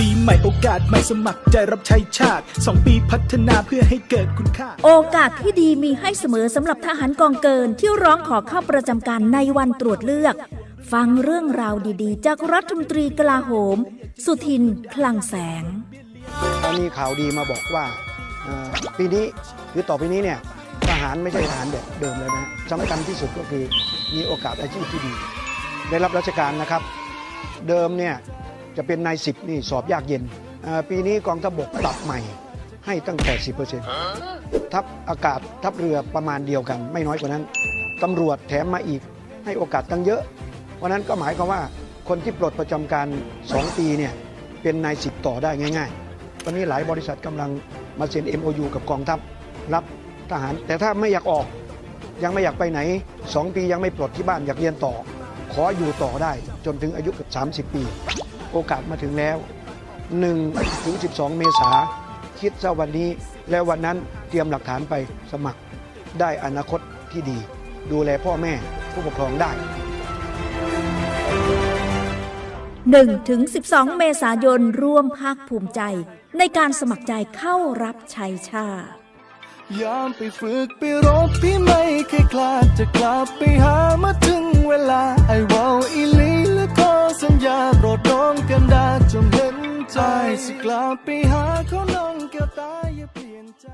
ปีใหม่โอกาสใหม่สมัครใจรับใช้ชาติสองปีพัฒนาเพื่อให้เกิดคุณค่า โอกาสที่ดีมีให้เสมอสำหรับทหารกองเกินที่ร้องขอเข้าประจำการในวันตรวจเลือก ฟังเรื่องราวดีๆ จากรัฐมนตรีกลาโหม สุทินคลังแสงตอนนี้ข่าวดีมาบอกว่าเอ่อปีนี้หรือต่อไปนี้เนี่ยทหารไม่ใช่ทหารแบบเดิมแล้วนะสำคัญที่สุดก็คือมีโอกาสอาชีพที่ดี ได้รับราชการนะครับ เดิมเนี่ย จะเป็นนายสิบนี่สอบยากเย็น ปีนี้กองทัพบกปรับใหม่ให้ตั้งแต่ 10%ทัพอากาศทัพเรือประมาณเดียวกัน ไม่น้อยกว่านั้น ตำรวจแถมมาอีกให้โอกาสตั้งเยอะเพราะฉะนั้นก็หมายความว่าคนที่ปลดประจำการ 2 ปีเนี่ยเป็นนายสิบต่อได้ง่าย ๆ ตอนนี้หลายบริษัทกำลังมาเซ็น MOU กับกองทัพรับทหาร แต่ถ้าไม่อยากออกยังไม่อยากไปไหน 2 ปียังไม่ปลดที่บ้านอยากเรียนต่อ ขออยู่ต่อได้จนถึงอายุเกือบ30 ปี โอกาสมาถึงแล้ว 1 ถึง 12 เมษาคิดซะวันนี้ แล้ววันนั้นเตรียมหลักฐานไปสมัครได้อนาคตที่ดี ดูแลพ่อแม่ผู้ปกครองได้1-12 เมษายนร่วมภาคภูมิใจ ในการสมัครใจเข้ารับใช้ชาติยามไปฝึกไปรบพี่ไม่เคยคลาดจะกลับไปหามาถึงเวลาไอ้เวาวอี สิกลับไปหาเขาน้องแก้วตายอย่าเปลี่ยนใจ